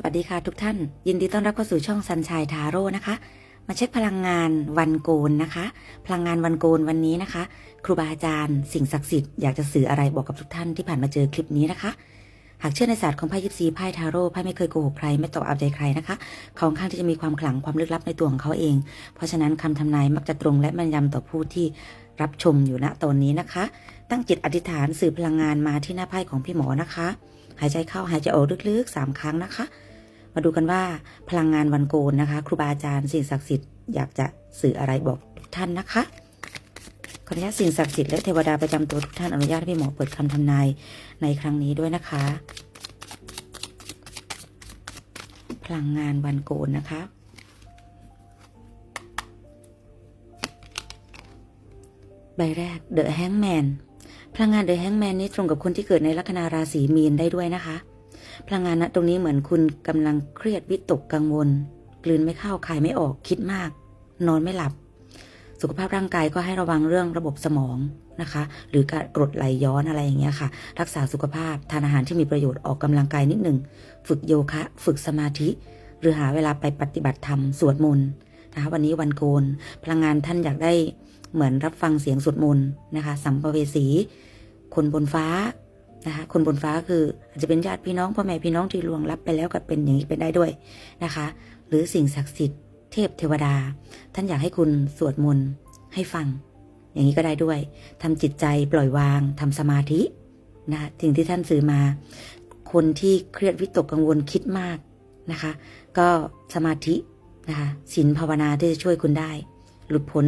สวัสดีค่ะทุกท่าน ยินดีต้อนรับเข้าสู่ช่องซันชัยทาโร่นะคะ มาเช็คพลังงานวันโกนนะคะ พลังงานวันโกนวันนี้นะคะ ครูบาอาจารย์ สิ่งศักดิ์สิทธิ์อยากจะสื่ออะไรบอกกับทุกท่านที่ผ่านมาเจอคลิปนี้นะคะ หากเชื่อในศาสตร์ของไพ่ยิปซีไพ่ทาโร่ไพ่ไม่เคยโกหกใครไม่ตอกเอาใจใครนะคะเขาค่อนข้างที่จะมีความขลังความลึกลับในตัวของเขาเอง เพราะฉะนั้นคำทำนายมักจะตรงและแม่นยำต่อผู้ที่รับชมอยู่ณตอนนี้นะคะ ตั้งจิตอธิษฐานสื่อพลังงานมาที่หน้าไพ่ของพี่หมอนะคะ หายใจเข้าหายใจออกลึกๆสามครั้งนะคะ มาดูกันว่าพลังงานวันโกนนะคะ ครูบาอาจารย์สิ่งศักดิ์สิทธิ์อยากจะสื่ออะไรบอกทุกท่านนะคะขออนุญาตสิ่งศักดิ์สิทธิ์และเทวดาประจำตัวทุกท่านอนุญาตให้พี่หมอเปิดคำทำนายในครั้งนี้ด้วยนะคะ พลังงานวันโกนนะคะใบแรก The Hangman พลังงาน The Hangman นี้ตรงกับคนที่เกิดในลัคนาราศีมีนได้ด้วยนะคะ พลังงานนะตรงนี้เหมือนคุณกำลังเครียดวิตกกังวล กลืนไม่เข้าคายไม่ออกคิดมาก นอนไม่หลับ สุขภาพร่างกายก็ให้ระวังเรื่องระบบสมองนะคะ หรือการกรดไหลย้อนอะไรอย่างเงี้ยค่ะ รักษาสุขภาพทานอาหารที่มีประโยชน์ออกกำลังกายนิดหนึ่งฝึกโยคะ ฝึกสมาธิ หรือหาเวลาไปปฏิบัติธรรมสวดมนต์นะคะวันนี้วันโกน พลังงานท่านอยากได้เหมือนรับฟังเสียงสวดมนต์นะคะสัมภเวสี คนบนฟ้า นะคะคนบนฟ้าคืออาจจะเป็นญาติพี่น้องพ่อแม่พี่น้องที่ล่วงลับไปแล้วก็เป็นอย่างนี้เป็นได้ด้วยนะคะ หรือสิ่งศักดิ์สิทธิ์เทพเทวดา ท่านอยากให้คุณสวดมนต์ให้ฟัง อย่างนี้ก็ได้ด้วยทำจิตใจปล่อยวางทำสมาธินะคะสิ่งที่ท่านสื่อมา คนที่เครียดวิตกกังวลคิดมากนะคะ ก็สมาธินะคะศีลภาวนาที่จะช่วยคุณได้ หลุดพ้น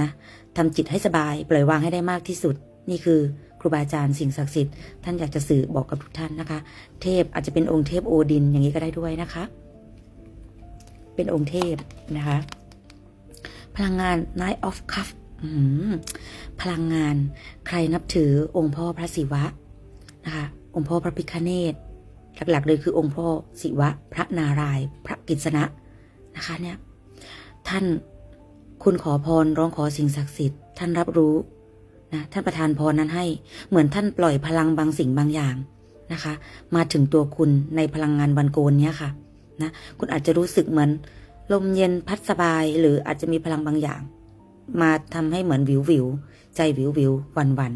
นะทำจิตให้สบายปล่อยวางให้ได้มากที่สุด นี่คือ ครูบาอาจารย์สิ่งศักดิ์สิทธิ์ท่านอยากจะสื่อบอกกับทุกท่านนะคะ เทพอาจจะเป็นองค์เทพโอดินอย่างนี้ก็ได้ด้วยนะคะ เป็นองค์เทพนะคะ พลังงาน Knight of Cup พลังงานใครนับถือองค์พ่อพระศิวะนะคะ องค์พ่อพระพิฆเนศหลักๆเลยคือองค์พ่อศิวะ พระนารายพระกฤษณะนะคะเนี่ยท่านคุณขอพรร้องขอสิ่งศักดิ์สิทธิ์ท่านรับรู้ นะท่านประทานพรนั้นให้ เหมือนท่านปล่อยพลังบางสิ่งบางอย่างนะคะ มาถึงตัวคุณในพลังงานวันโกนเนี้ยค่ะนะคุณอาจจะรู้สึกเหมือน ลมเย็นพัดสบายหรืออาจจะมีพลังบางอย่าง มาทำให้เหมือนวิววิวใจวิววิววันวัน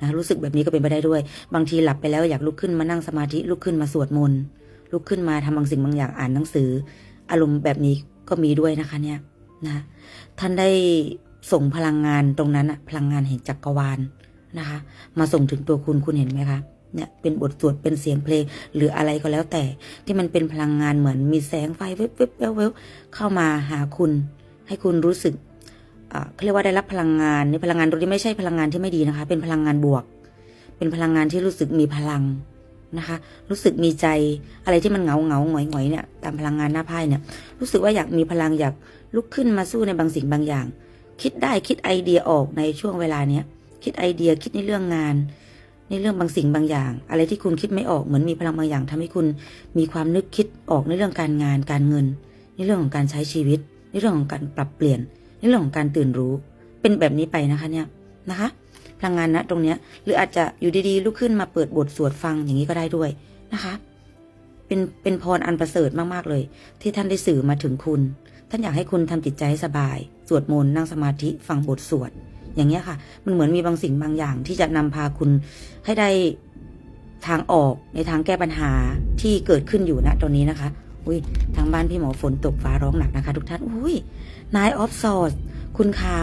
นะรู้สึกแบบนี้ก็เป็นไปได้ด้วย บางทีหลับไปแล้วอยากลุกขึ้นมานั่งสมาธิลุกขึ้นมาสวดมนต์ลุกขึ้นมาทำบางสิ่งบางอย่างอ่านหนังสือ อารมณ์แบบนี้ก็มีด้วยนะคะเนี่ยนะท่านได้ ส่งพลังงานตรงนั้นอะพลังงานแห่งจักรวาลนะคะ มาส่งถึงตัวคุณคุณเห็นไหมคะเนี่ยเป็นบทสวดเป็นเสียงเพลงหรืออะไรก็แล้วแต่ ที่มันเป็นพลังงานเหมือนมีแสงไฟเว็บเว็บเว็บเว็บเข้ามาหาคุณ ให้คุณรู้สึกเขาเรียกว่าได้รับพลังงานในพลังงานตรงนี้ไม่ใช่พลังงานที่ไม่ดีนะคะ เป็นพลังงานบวก เป็นพลังงานที่รู้สึกมีพลังนะคะ รู้สึกมีใจอะไรที่มันเหงาเหงาหงอยหงอยเนี่ยตามพลังงานหน้าไพ่เนี่ยรู้สึกว่าอยากมีพลังอยากลุกขึ้นมาสู้ในบางสิ่งบางอย่าง คิดได้คิดไอเดียออกในช่วงเวลาเนี้ยคิดไอเดียคิดในเรื่องงาน ในเรื่องบางสิ่งบางอย่าง อะไรที่คุณคิดไม่ออกเหมือนมีพลังบางอย่างทำให้คุณมีความนึกคิดออกในเรื่องการงานการเงิน ในเรื่องของการใช้ชีวิต ในเรื่องของการปรับเปลี่ยน ในเรื่องของการตื่นรู้ เป็นแบบนี้ไปนะคะเนี่ยนะคะ พลังงานนะตรงเนี้ยหรืออาจจะอยู่ดีๆลุกขึ้นมาเปิดบทสวดฟังอย่างนี้ก็ได้ด้วยนะคะ เป็นเป็นพรอันประเสริฐมากๆเลย ที่ท่านได้สื่อมาถึงคุณ ท่านอยากให้คุณทำจิตใจสบาย สวดมนต์นั่งสมาธิฟังบทสวด อย่างเงี้ยค่ะ มันเหมือนมีบางสิ่งบางอย่างที่จะนำพาคุณให้ได้ทางออกในทางแก้ปัญหาที่เกิดขึ้นอยู่ณตอนนี้นะคะ อุ้ยทางบ้านพี่หมอฝนตกฟ้าร้องหนักนะคะ ทุกท่าน อุ้ยนายออฟซอร์คุณขา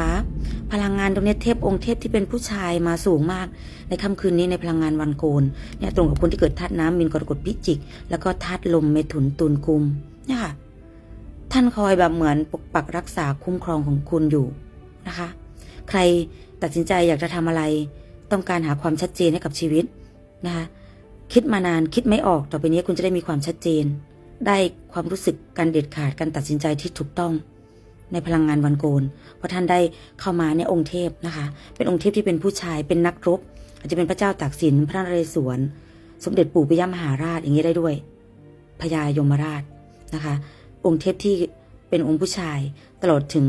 พลังงานตรงนี้เทพองค์เทพที่เป็นผู้ชายมาสูงมาก ในค่ำคืนนี้ในพลังงานวันโกนเนี่ยตรงกับคนที่เกิดธาตุน้ำมินกรกฎพิจิก แล้วก็ธาตุลมเมถุนตุลกุมเนี่ยค่ะ ท่านคอยแบบเหมือนปกปักรักษาคุ้มครองของคุณอยู่นะคะ ใครตัดสินใจอยากจะทำอะไร ต้องการหาความชัดเจนให้กับชีวิตนะคะคิดมานานคิดไม่ออกต่อไปนี้คุณจะได้มีความชัดเจน ได้ความรู้สึกการเด็ดขาดการตัดสินใจที่ถูกต้อง ในพลังงานวันโกน เพราะท่านได้เข้ามาในองค์เทพนะคะ เป็นองค์เทพที่เป็นผู้ชายเป็นนักรบ อาจจะเป็นพระเจ้าตากสินพระนเรศวร สมเด็จปู่ปิยมหาราชอย่างนี้ได้ด้วยพญายมราชนะคะ องค์เทพที่เป็นองค์ผู้ชายตลอดถึง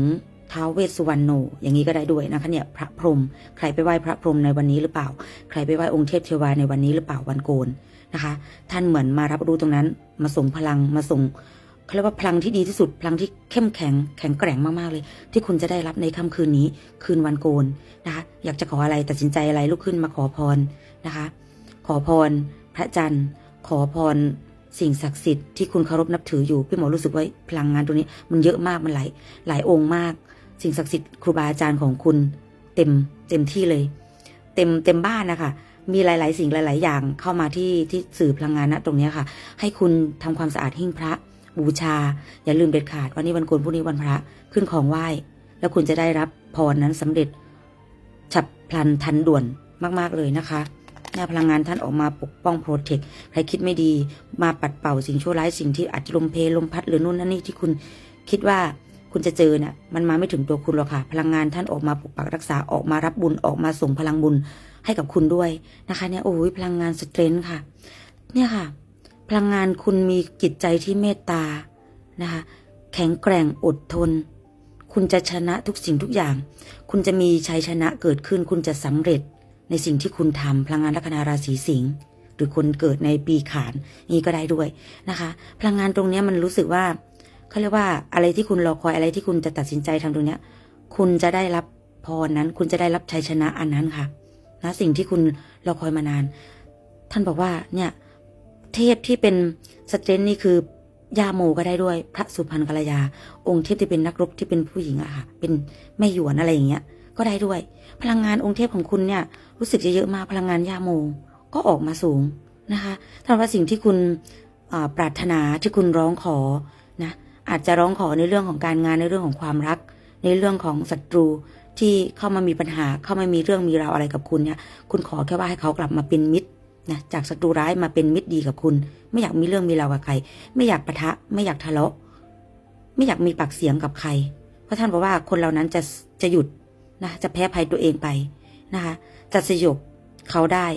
ท้าวเวสสุวรรณโนอย่างนี้ก็ได้ด้วยนะคะเนี่ยพระพรหมใครไปไหว้พระพรหมในวันนี้หรือเปล่า ใครไปไหว้องค์เทพเทวาในวันนี้หรือเปล่าวันโกนนะคะ ท่านเหมือนมารับรู้ตรงนั้นมาส่งพลังมาส่ง เขาเรียกว่าพลังที่ดีที่สุด พลังที่เข้มแข็งแข็งแกร่งมากๆเลย ที่คุณจะได้รับในค่ำคืนนี้ คืนวันโกนนะคะอยากจะขออะไรตัดสินใจอะไรลุกขึ้นมาขอพรนะคะ ขอพร พระจันทร์ ขอพรสิ่งศักดิ์สิทธิ์ที่คุณเคารพนับถืออยู่พี่หมอรู้สึกว่าพลังงานตรงนี้ มันเยอะมากมันหลายหลายองค์มาก สิ่งศักดิ์สิทธิ์ครูบาอาจารย์ของคุณ เต็มเต็มที่เลย เต็มเต็มบ้านนะคะมีหลาย ๆ สิ่งหลาย ๆ อย่างเข้ามาที่ที่สื่อพลังงานณตรงนี้ค่ะ ให้คุณทำความสะอาดหิ้งพระ บูชา อย่าลืมเด็ดขาด วันนี้วันโกนพรุ่งนี้วันพระขึ้นของไหว้ แล้วคุณจะได้รับพรนั้นสำเร็จ ฉับพลันทันด่วนมาก ๆ เลยนะคะหน้าพลังงานท่านออกมาปกป้องโปรเทคใครคิดไม่ดีมาปัดเป่าสิ่งชั่วร้ายสิ่งที่อาจจะลมเพลลมพัดหรือนู่นนั่นนี่ที่คุณคิดว่าคุณจะเจอเนี่ยมันมาไม่ถึงตัวคุณหรอกค่ะ พลังงานท่านออกมาปกปักรักษาออกมารับบุญออกมาส่งพลังบุญให้กับคุณด้วยนะคะเนี่ยโอ้ยพลังงานสเตรนท์ค่ะ เนี่ยค่ะ พลังงานคุณมีจิตใจที่เมตตานะคะแข็งแกร่งอดทน คุณจะชนะทุกสิ่งทุกอย่าง คุณจะมีชัยชนะเกิดขึ้น คุณจะสำเร็จในสิ่งที่คุณทำพลังงานลัคนาราศีสิงห์หรือคนเกิดในปีขานนี่ก็ได้ด้วยนะคะ พลังงานตรงนี้มันรู้สึกว่าเขาเรียกว่าอะไรที่คุณรอคอยอะไรที่คุณจะตัดสินใจทำตรงเนี้ย คุณจะได้รับพรนั้น คุณจะได้รับชัยชนะอันนั้นค่ะนะสิ่งที่คุณรอคอยมานาน ท่านบอกว่าเนี่ย เทพที่เป็นสเตรนนี่คือยาโมก็ได้ด้วย พระสุพรรณกัลยา องค์เทพที่เป็นนักรบที่เป็นผู้หญิงอะค่ะ เป็นแม่หยวนอะไรอย่างเงี้ย ก็ได้ด้วย พลังงานองค์เทพของคุณเนี่ย รู้สึกจะเยอะมากพลังงานยาโมก็ออกมาสูงนะคะถ้าว่าสิ่งที่คุณอ่าปรารถนาที่คุณร้องขอนะอาจจะร้องขอในเรื่องของการงานในเรื่องของความรัก ในเรื่องของศัตรูที่เข้ามามีปัญหาเข้ามามีเรื่องมีราวอะไรกับคุณเนี่ย คุณขอแค่ว่าให้เขากลับมาเป็นมิตร นะจากศัตรูร้ายมาเป็นมิตรดีกับคุณ ไม่อยากมีเรื่องมีราวกับใคร ไม่อยากปะทะ ไม่อยากทะเลาะ ไม่อยากมีปากเสียงกับใคร เพราะท่านบอกว่าคนเหล่านั้นจะจะหยุดนะจะแพ้ภัยตัวเองไปนะคะจะสยบเขาได้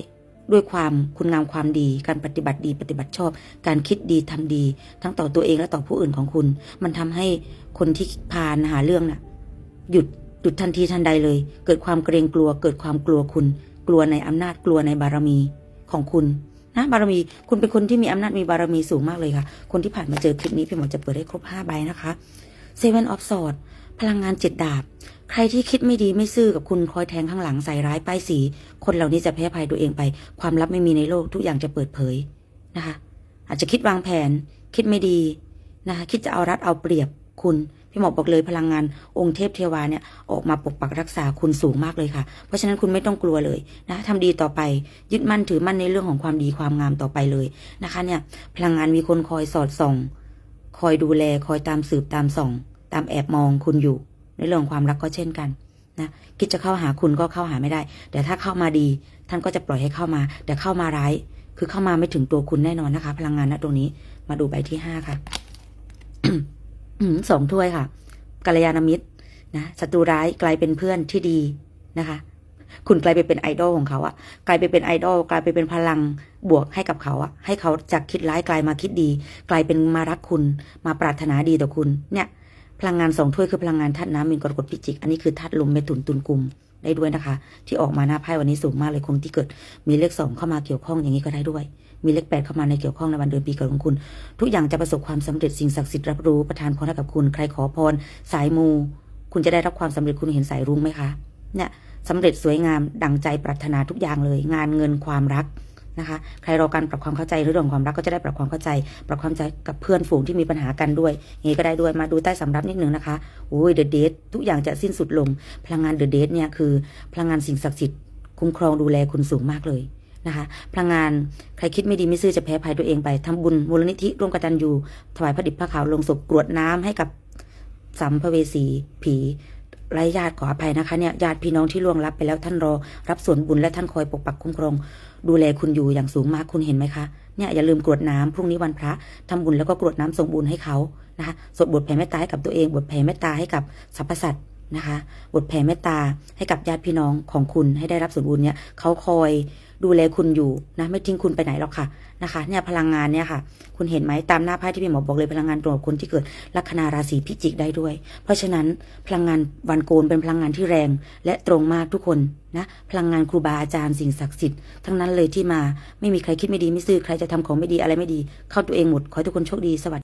ด้วยความคุณงามความดี การปฏิบัติดีปฏิบัติชอบ การคิดดีทำดี ทั้งต่อตัวเองและต่อผู้อื่นของคุณ มันทำให้คนที่พานหาเรื่องน่ะ หยุดหยุดทันทีทันใดเลย เกิดความเกรงกลัว เกิดความกลัวคุณ กลัวในอำนาจกลัวในบารมี ของคุณนะบารมีคุณเป็นคนที่มีอำนาจมีบารมีสูงมากเลยค่ะ คนที่ผ่านมาเจอคลิปนี้พี่หมอจะเปิดให้ครบห้าใบนะคะเซเว่นออฟสอดพลังงานเจ็ดดาบ ใครที่คิดไม่ดีไม่ซื่อกับคุณคอยแทงข้างหลังใส่ร้ายป้ายสี คนเหล่านี้จะแพ้ภัยตัวเองไป ความลับไม่มีในโลกทุกอย่างจะเปิดเผยนะคะ อาจจะคิดวางแผน คิดไม่ดีนะคะคิดจะเอารัดเอาเปรียบคุณ พี่หมอบอกเลยพลังงานองค์เทพเทวาเนี่ยออกมาปกปักรักษาคุณสูงมากเลยค่ะ เพราะฉะนั้นคุณไม่ต้องกลัวเลยนะทำดีต่อไป ยึดมั่นถือมั่นในเรื่องของความดีความงามต่อไปเลยนะคะเนี่ยพลังงานมีคนคอยสอดส่อง คอยดูแลคอยตามสืบตามส่อง ตามแอบมองคุณอยู่ ในเรื่องความรักก็เช่นกันนะคิดจะเข้าหาคุณก็เข้าหาไม่ได้ แต่ถ้าเข้ามาดี ท่านก็จะปล่อยให้เข้ามา แต่เข้ามาร้าย คือเข้ามาไม่ถึงตัวคุณแน่นอนนะคะ พลังงานณตรงนี้มาดูใบที่ห้าค่ะ สองถ้วยค่ะกัลยาณมิตรนะศัตรูร้ายกลายเป็นเพื่อนที่ดีนะคะ คุณกลายไปเป็นไอดอลของเขาอะกลายไปเป็นไอดอลกลายไปเป็นพลังบวกให้กับเขาอะให้เขาจากคิดร้ายกลายมาคิดดี กลายเป็นมารักคุณ มาปรารถนาดีต่อคุณ เนี่ย พลังงานสองถ้วยคือพลังงานธาตุน้ำมินกรกฎพิจิก อันนี้คือธาตุลมเมถุนตุลกุมได้ด้วยนะคะ ที่ออกมาหน้าไพ่วันนี้สูงมากเลยคนที่เกิดมีเลขสองเข้ามาเกี่ยวข้องอย่างนี้ก็ได้ด้วยมีเลขแปดเข้ามาในเกี่ยวข้องในวันเดือนปีเกิดของคุณ ทุกอย่างจะประสบความสำเร็จสิ่งศักดิ์สิทธิ์รับรู้ประทานพรให้กับคุณ ใครขอพร สายมู คุณจะได้รับความสำเร็จคุณเห็นสายรุ้งไหมคะเนี่ยสำเร็จสวยงามดังใจปรารถนาทุกอย่างเลย งานเงินความรักนะคะใครรอการปรับความเข้าใจเรื่องของความรักก็จะได้ปรับความเข้าใจ ปรับความใจกับเพื่อนฝูงที่มีปัญหากันด้วยงี้ก็ได้ด้วยมาดูใต้สำรับนิดนึงนะคะโอ้ยเดอะเดททุกอย่างจะสิ้นสุดลง พลังงานเดอะเดทเนี่ยคือ พลังงานสิ่งศักดิ์สิทธิ์คุ้มครองดูแลคุณสูงมากเลย นะคะพลังงานใครคิดไม่ดีไม่ซื่อจะแพ้ภัยตัวเองไปทำบุญมูลนิธิร่วมกตัญญูถวายพระดิบพระขาวลงศพกรวดน้ำให้กับสัมภเวสีผีไร้ญาติขออภัยนะคะเนี่ยญาติพี่น้องที่ล่วงลับไปแล้วท่านรอ รับส่วนบุญและท่านคอยปกปักคุ้มครอง ดูแลคุณอยู่อย่างสูงมากคุณเห็นไหมคะเนี่ยอย่าลืมกรวดน้ำพรุ่งนี้วันพระทำบุญแล้วก็กรวดน้ำส่งบุญให้เขานะคะสวดบทแผ่เมตตาให้กับตัวเองบทแผ่เมตตาให้กับสรรพสัตว์ นะคะบทแผ่เมตตาให้กับญาติพี่น้องของคุณให้ได้รับส่วนบุญเนี่ยเขาคอยดูแลคุณอยู่นะไม่ทิ้งคุณไปไหนหรอกค่ะนะคะ เนี่ยพลังงานเนี่ยค่ะ คุณเห็นไหมตามหน้าไพ่ที่พี่หมอบอกเลยพลังงานตรงกับคนที่เกิดลัคนาราศีพิจิกได้ด้วย เพราะฉะนั้นพลังงานวันโกนเป็นพลังงานที่แรง และตรงมากทุกคนนะพลังงานครูบาอาจารย์สิ่งศักดิ์สิทธิ์ทั้งนั้นเลยที่มาไม่มีใครคิดไม่ดีไม่ซื่อใครจะทำของไม่ดีอะไรไม่ดี เข้าตัวเองหมดขอให้ทุกคนโชคดีสวัสดี